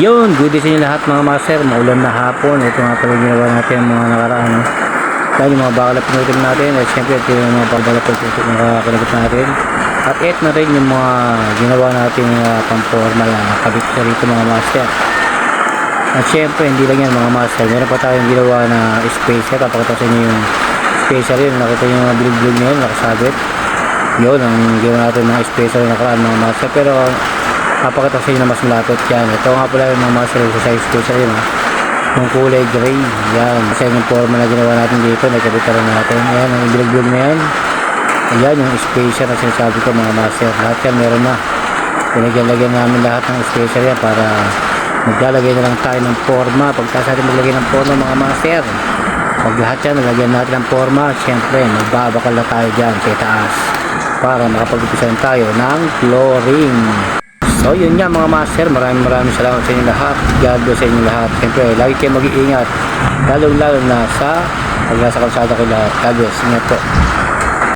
Yun, good day sa inyo lahat mga master. Maulan na hapon. Ito nga pala ginawa natin ang mga nakaraan. No? Dahil yung mga bakalap pinutin natin. At syempre ito yung mga bakalap pinutin na nakakalagot natin. At ito na rin yung mga ginawa natin uh, pang-formal na sa rito mga master. At syempre hindi lang yan mga master. Meron pa tayong ginawa na spacer. Papakita sa inyo yung spacer yun. Nakita nyo yung bilog-bilog na yun. Nakasabit. Yun ang ginawa natin mga spacer na nakaraan mga master. Pero papakita sa inyo na mas malapit yan. Ito nga pala yung mga master sa size spacer yun. Ha? Yung kulay gray. Yan. Kasi yung forma na ginawa natin dito. Nagkabitaran natin. Yan. Yung bilog-bilog na yan. Ayan yung spacer na sinasabi ko mga master. Lahat yan meron na. Pinaglalagyan namin lahat ng spacer yan para maglalagay na lang tayo ng forma. Pagkas natin maglagay ng forma mga master. Pag lahat yan, nalagyan natin ng forma, syempre, magbabakal na tayo dyan sa taas para makapag-upisan tayo ng flooring. So yun nga mga master, maraming maraming salamat sa inyo lahat. God bless sa inyo lahat. Siyempre, lagi kayo mag-iingat. Lalo lalo na sa pag nasa kalsada ko lahat. God bless. Ingat po.